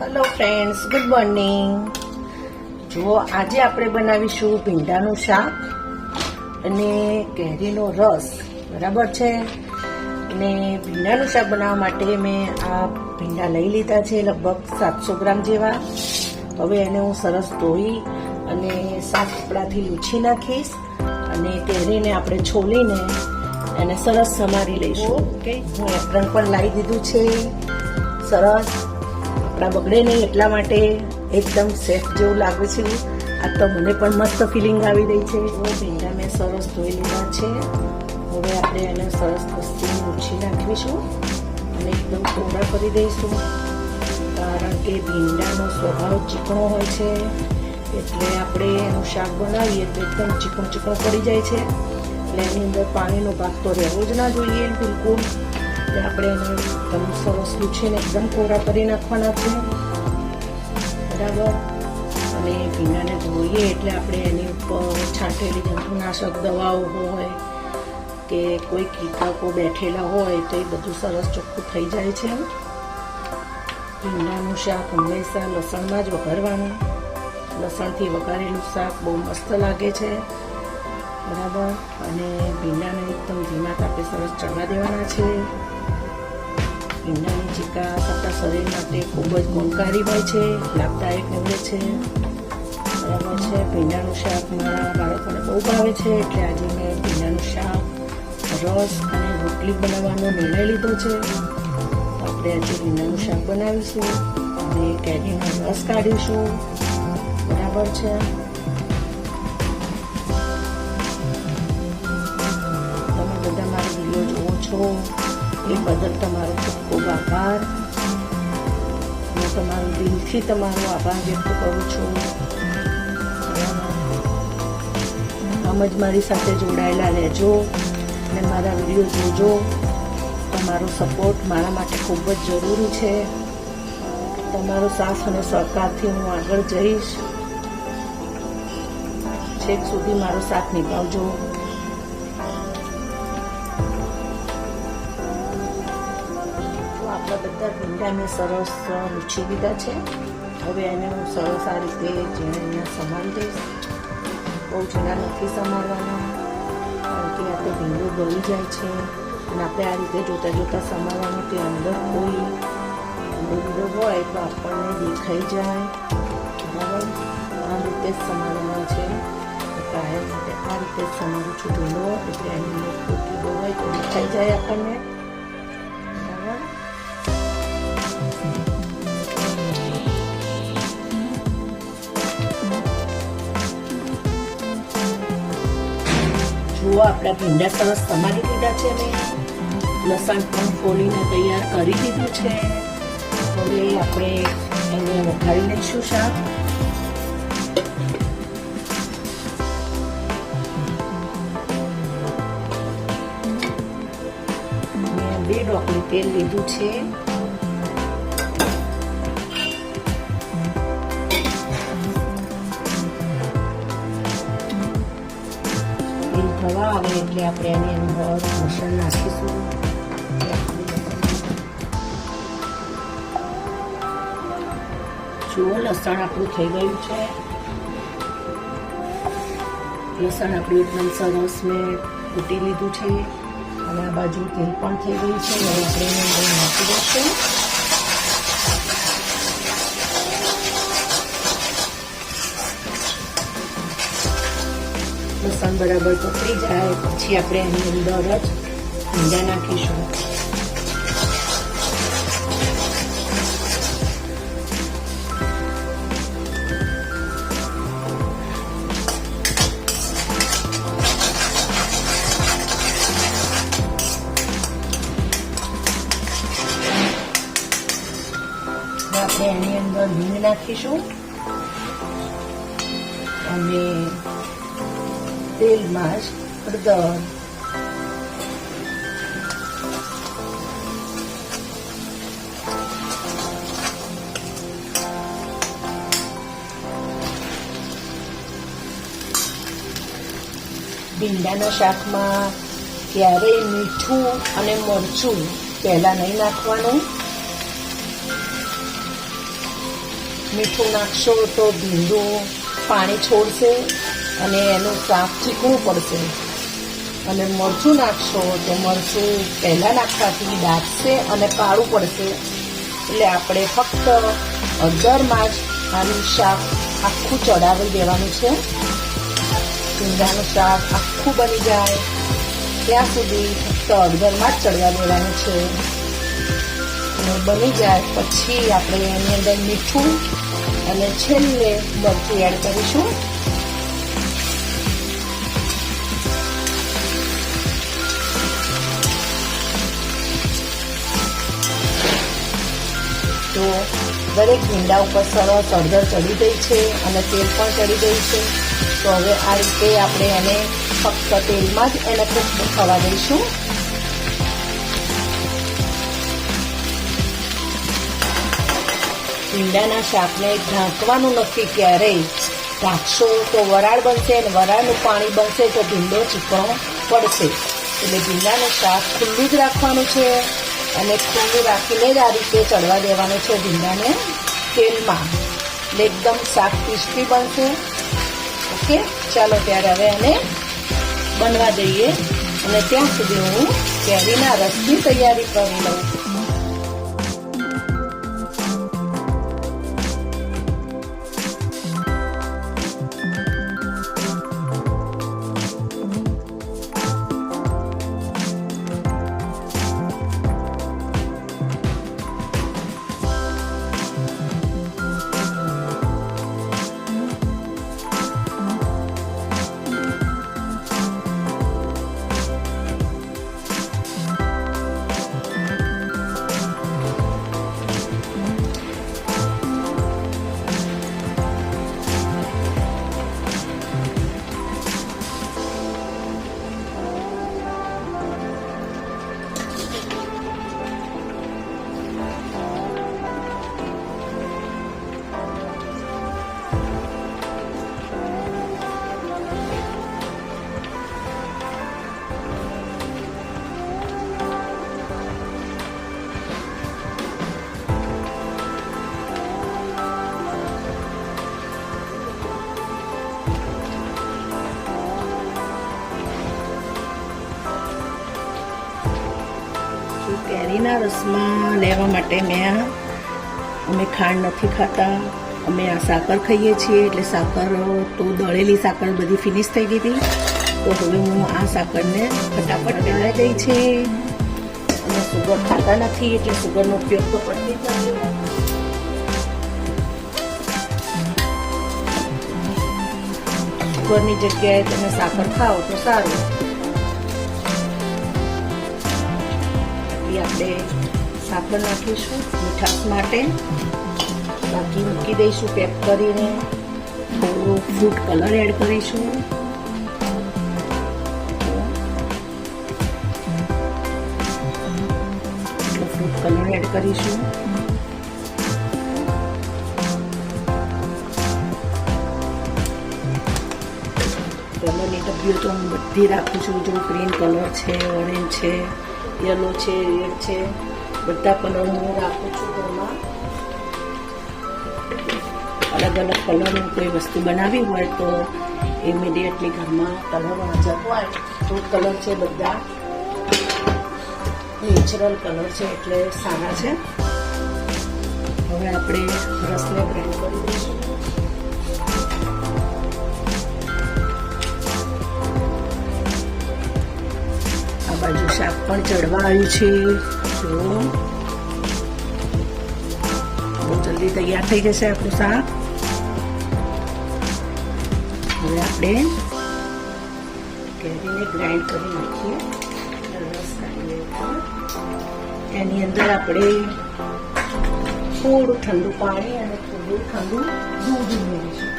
Hello friends good morning જુઓ આજે આપણે બનાવીશું ભીંડાનું શાક અને કેરીનો રસ. બરાબર છે? અને ભીંડાનું શાક બનાવવા માટે મેં આ ભીંડા લઈ લીધા છે લગભગ સાતસો ગ્રામ જેવા. હવે એને હું સરસ ધોઈ અને સાફ કપડાથી લૂછી નાખીશ અને કેરીને આપણે છોલીને એને સરસ સમારી લઈશું. ઓકે હું એપ્રન પણ લાવી દીધું છે. સરસ. આપણા બગડે નહીં એટલા માટે એકદમ સેફ જેવું લાગે છે. આ તો મને પણ મસ્ત ફિલિંગ આવી રહી છે. હવે ભીંડા મેં સરસ ધોઈ લીધા છે. હવે આપણે એને સરસ કસ્તી મૂછી નાખીશું અને એકદમ કોરા કરી દઈશું. કારણ કે ભીંડાનો સ્વભાવ ચીકણો હોય છે. એટલે આપણે એનું શાક બનાવીએ તો એકદમ ચીકણું ચીકણો પડી જાય છે. એટલે એની અંદર પાણીનો ભાગ તો રહેવો જ ના જોઈએ બિલકુલ. એટલે આપણે એને એકદમ સરસ લૂછીને એકદમ કોરા કરી નાખવાના છે. બરાબર? અને ભીંડાને ધોઈએ એટલે આપણે એની ઉપર છાંટેલી જંતુનાશક દવાઓ હોય કે કોઈ કીટકો બેઠેલા હોય તો એ બધું સરસ ચોખ્ખું થઈ જાય છે. ભીંડાનું શાક હંમેશા લસણમાં જ વઘારવાનું. લસણથી વઘારેલું શાક બહુ મસ્ત લાગે છે. બરાબર? અને ભીંડાને એકદમ ધીમા તાપે સરસ ચડવા દેવાના છે. ભીંડાની ચીકા આપણા શરીર માટે ખૂબ જ ગુણકારી હોય છે, લાભદાયક નીવડે છે. બરાબર છે. ભીંડાનું શાક મારા બાળકોને બહુ ભાવે છે, એટલે આજે મેં ભીંડાનું શાક, રસ અને રોટલી બનાવવાનો નિર્ણય લીધો છે. આપણે આજે ભીંડાનું શાક બનાવીશું અને કેરીનો રસ કાઢીશું. બરાબર છે? તમે બધા મારા વીડિયો જુઓ છો. એ બદલ તમારો ખૂબ ખૂબ આભાર. હું તમારો દિલથી તમારો આભાર વ્યક્ત કરું છું. આમ જ મારી સાથે જોડાયેલા રહેજો અને મારા વીડિયો જોજો. તમારો સપોર્ટ મારા માટે ખૂબ જ જરૂરી છે. તમારો સાથ અને સહકારથી હું આગળ જઈશ. છેક સુધી મારો સાથ નિભાવજો. મેં સરસ લૂછી દીધા છે. હવે એને હું સરસ આ રીતે જેને અહીંયા સમારી દઈશ. બહુ ઝીણા નથી સમારવાના. કારણ કે આ તો ભીંડો ગળી જાય છે. અને આપણે આ રીતે જોતાં જોતાં સમારવાનું કે અંદર કોઈ ભીંડો હોય તો આપણને દેખાઈ જાય. બરાબર? આ રીતે સમારવાના છે. કાયમ માટે આ રીતે સમારું છું ભીંડો એટલે એની અંદર કોઈ હોય તો દેખાઈ જાય આપણને. જુઓ આપણા ભીંડા સરસ સમારી દીધા છે મેં લસણ પણ ફોલીને તૈયાર કરી દીધું છે. હવે આપણે એને વઘારી લઈશું શાક. બે ઢોકળી તેલ લીધું છે. થવા આવે એટલે આપણે એની અંદર લસણ નાખીશું. જુઓ, લસણ આપણું થઈ ગયું છે. લસણ આપણું એકદમ સરસ મેં કૂટી લીધું છે. અને આ બાજુ તેલ પણ થઈ ગયું છે. હવે આપણે એની અંદર નાખી દઈશું. લસણ બરાબર પકડી જાય, પછી આપણે એની અંદર જ ભીંડા નાખીશું. આપણે એની અંદર હિંગ નાખીશું. અને તેલમાં જ હળદર ભીંડાના શાકમાં ક્યારેય મીઠું અને મરચું। પહેલાં નહીં નાખવાનું। મીઠું નાખશો તો ભીંડું પાણી છોડશે। અને એનું શાક ચીકણું પડશે. અને મરચું નાખશો તો મરચું પહેલાં નાખવાથી દાટશે અને કાળું પડશે. એટલે આપણે ફક્ત અગરમાં જ આનું શાક આખું ચડાવી દેવાનું છે. ભીંડાનું શાક આખું બની જાય. ત્યાં સુધી ફક્ત અગરમાં જ ચડવા દેવાનું છે. અને બની જાય પછી આપણે એની અંદર મીઠું અને છેલ્લે મરચું એડ કરીશું. તો દરેક ભીંડા ઉપર સરસ હળદર ચડી ગઈ છે અને તેલ પણ ચડી ગયું છે. તો હવે આ રીતે આપણે એને ફક્ત તેલમાં જ એને કૂક થવા દઈશું. ભીંડાના શાકને ઢાંકવાનું નથી ક્યારેય ઢાંકશો તો વરાળ બનશે અને વરાળનું પાણી બનશે તો ભીંડો ચીકણો પડશે. એટલે ભીંડાનું શાક ખુલ્લું જ રાખવાનું છે. અને ખુલ્લું રાખીને જ આ રીતે ચડવા દેવાનો છે ભીંડાને તેલમાં. એટલે એકદમ શાક ટેસ્ટી બનશે. ઓકે, ચાલો ત્યારે હવે એને બનવા દઈએ. અને ત્યાં સુધી હું કેરીના રસની તૈયારી કરી લઉં. કેરીના રસમાં લેવા માટે મેં આ અમે ખાંડ નથી ખાતા. અમે આ સાકર ખાઈએ છીએ, એટલે સાકર, તો દળેલી સાકર બધી ફિનિશ થઈ ગઈ હતી. તો હવે હું આ સાકરને ફટાફટ પહેરાઈ ગઈ છે. અને સુગર ખાતા નથી, એટલે સુગરનો ઉપયોગ તો પડતી જ સુગરની જગ્યાએ તમે સાકર ખાઓ તો સારું. પછી આપણે સાકર નાખીશું મીઠાશ માટે. બાકી મૂકી દઈશું પેક કરીને. થોડો ફૂડ કલર એડ કરીશું. ફૂડ કલર એડ કરીશું. કલરની ડબ્બીઓ તો હું બધી રાખું છું. જો ગ્રીન કલર છે ઓરેન્જ છે. યલો છે રેડ છે. બધા કલર હું રાખું છું ઘરમાં. અલગ અલગ કલરની કોઈ વસ્તુ બનાવી હોય તો ઇમિડિયેટલી ઘરમાં કલર હાજર હોય. તો કલર છે બધા. નેચરલ કલર છે એટલે સારા છે. હવે આપણે રસને ગ્રાઇન્ડ કરી દઈશું બાજુ શાક પણ ચડવા આવ્યું છે. તો બહુ જલ્દી તૈયાર થઈ જશે આપણું શાક. હવે આપણે કેરીને ગ્રાઇન્ડ કરી નાખીએ. એની અંદર આપણે થોડું ઠંડુ પાણી અને થોડું ઠંડુ દૂધ ઉમેરીશું.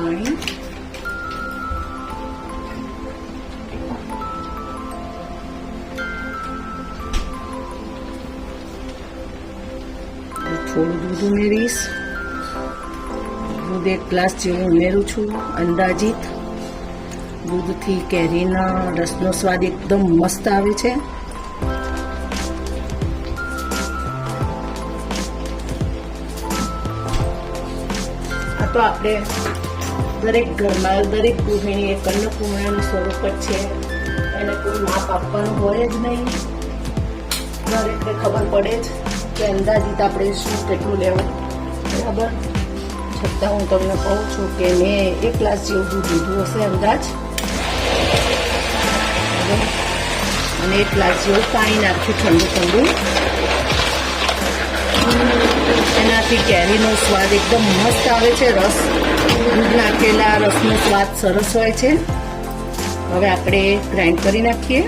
પાણી થોડું દૂધ ઉમેરીશ. દૂધ એક ગ્લાસ જેવું ઉમેરું છું, અંદાજિત. દૂધથી કેરીના રસનો સ્વાદ એકદમ મસ્ત આવે છે. આ તો આપણે દરેક ઘરમાં, દરેક ગૃહિણી એક અન્નપૂર્ણાનું સ્વરૂપ જ છે. એને કોઈ માપ આપવાનું હોય જ નહીં. દરેકને ખબર પડે જ કે અંદાજિત આપણે શું કેટલું લેવું. બરાબર? છતાં હું તમને કહું છું કે મેં એક ગ્લાસ જેવું લીધું હશે, અંદાજ? અને એક ગ્લાસ જેવું પાણી નાખ્યું ઠંડુ ઠંડુ. એનાથી કેરીનો સ્વાદ એકદમ મસ્ત આવે છે, રસ. દૂધ નાખેલા રસનો સ્વાદ સરસ હોય છે. હવે આપણે ગ્રાઇન્ડ કરી નાખીએ.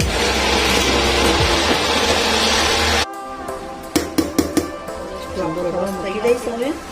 થઈ ગઈ હવે.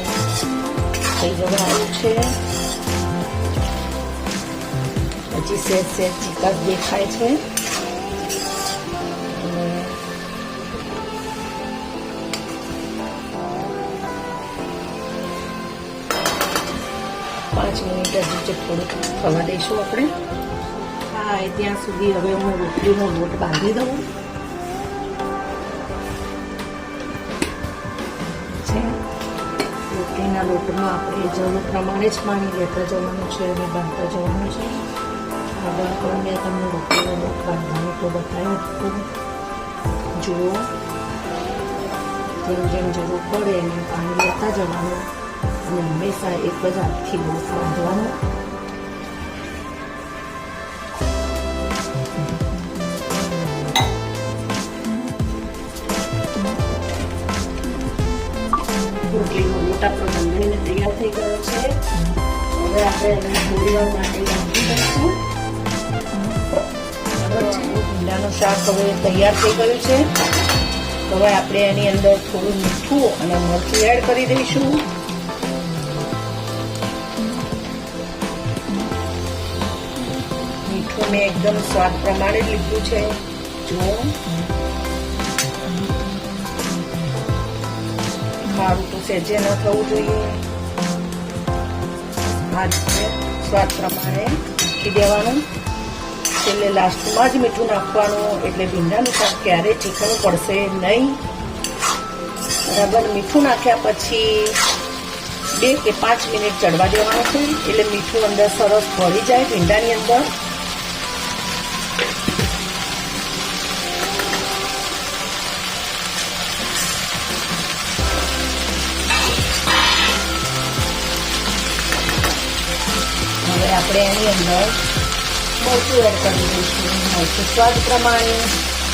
છે હજી સહેજ સહેજ ચીકાશ દેખાય છે પાંચ મિનિટ હજી થોડુંક થવા દઈશું આપણે. હા ત્યાં સુધી હવે હું રોટલીનો લોટ બાંધી દઉં. રોટલીના લોટમાં આપણે જરૂર પ્રમાણે જ પાણી લેતા જવાનું છે અને બાંધતા જવાનું છે. આગળ પણ મેં તમને રોટલીનો લોટ બાંધવાનું તો બતાવ્યું હતું જુઓ, જેમ જેમ જરૂર પડે એને પાણી લેતા જવાનું અને હંમેશા એક જ હાથથી લોટ બાંધવાનો. તૈયાર થઈ ગયો છે. હવે આપણે એને થોડી શાક હવે તૈયાર થઈ ગયું છે. હવે આપણે એની અંદર થોડું મીઠું અને મરચું એડ કરી દઈશું. મીઠું મેં એકદમ સ્વાદ પ્રમાણે લીધું છે. જો. મારું તો સેજે ન થવું જોઈએ. આ રીતે સ્વાદ પ્રમાણે મૂકી દેવાનું. છેલ્લે લાસ્ટમાં જ મીઠું નાખવાનું, એટલે ભીંડાનું શાક ક્યારેય ચીકણું પડશે નહીં. બરાબર, મીઠું નાખ્યા પછી બે કે પાંચ મિનિટ ચડવા દેવાનું છે, એટલે મીઠું અંદર સરસ ભળી જાય ભીંડાની અંદર. આપણે એની અંદર મરચું એડ કરી દઈશું. મરચું સ્વાદ પ્રમાણે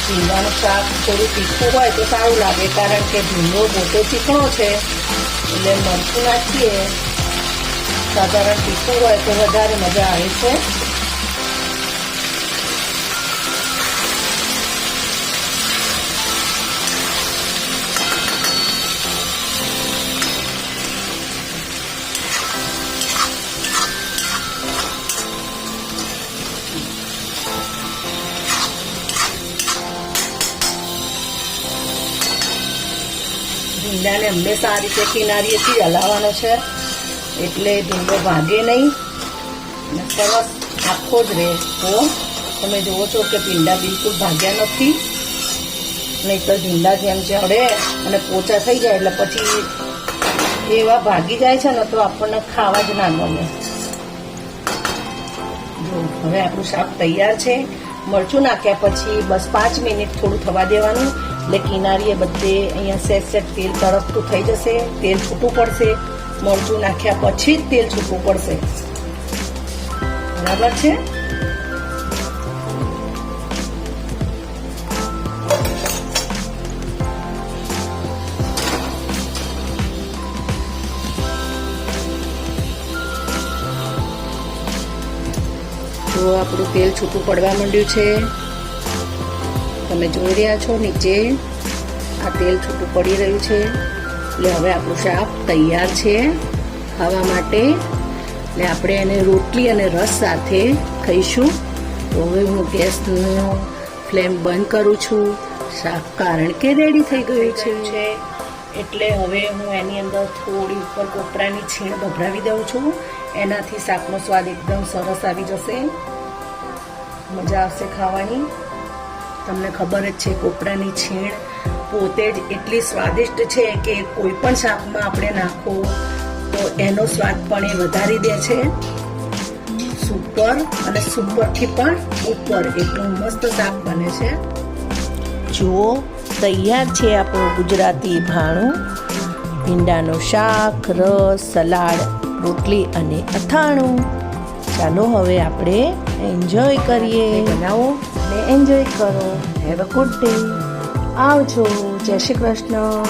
ભીંડાનું શાક થોડું તીખું હોય તો સારું લાગે કારણ કે ભીંડો મોટો ચીકણો છે. એટલે મરચું નાખીએ. સાધારણ તીખું હોય તો વધારે મજા આવે છે. ભીંડાને હંમેશા આ રીતે કિનારીએથી હલાવવાનો છે. એટલે ભીંડો ભાગે નહીં. અને સરસ આખો જ રહે તો તમે જુઓ છો કે ભીંડા બિલકુલ ભાગ્યા નથી. નહીં તો ભીંડા જેમ ચડે અને પોચા થઈ જાય, એટલે પછી એવા ભાગી જાય છે ને તો આપણને ખાવા જ ના ગમે. જો, હવે આપણું શાક તૈયાર છે. મરચું નાખ્યા પછી બસ પાંચ મિનિટ થોડું થવા દેવાનું. એટલે કિનારીએ બધે અહીંયા સેટ સેટ તેલ તરફતું થઈ જશે. તેલ છૂટું પડશે. મરચું નાખ્યા પછી જ તેલ છૂટું પડશે. બરાબર છે? તો આપણું તેલ છૂટું પડવા માંડ્યું છે, તમે જોઈ રહ્યા છો નીચે આ તેલ છૂટું પડી રહ્યું છે. એટલે હવે આપણું શાક તૈયાર છે ખાવા માટે. એટલે આપણે એને રોટલી અને રસ સાથે ખાઈશું. તો હવે હું ગેસનો ફ્લેમ બંધ કરું છું. શાક કારણ કે રેડી થઈ ગયું છે. એટલે હવે હું એની અંદર થોડી ઉપર કોપરાની છીણ ભભરાવી દઉં છું. એનાથી શાકનો સ્વાદ એકદમ સરસ આવી જશે. મજા આવશે ખાવાની. તમને ખબર જ છે કોપરાની છીણ પોતે જ એટલી સ્વાદિષ્ટ છે કે કોઈ પણ શાકમાં આપણે નાખો તો એનો સ્વાદ પણ એ વધારી દે છે. સુપર અને સુપરથી પણ ઉપર એટલું મસ્ત શાક બને છે. જુઓ, તૈયાર છે આપણું ગુજરાતી ભાણું. ભીંડાનું શાક, રસ, સલાડ, રોટલી અને અથાણું. ચાલો હવે આપણે એન્જોય કરીએ. બનાવો અને એન્જોય કરો. હેવ અ ગુડ ડે આવજો. જય શ્રી કૃષ્ણ.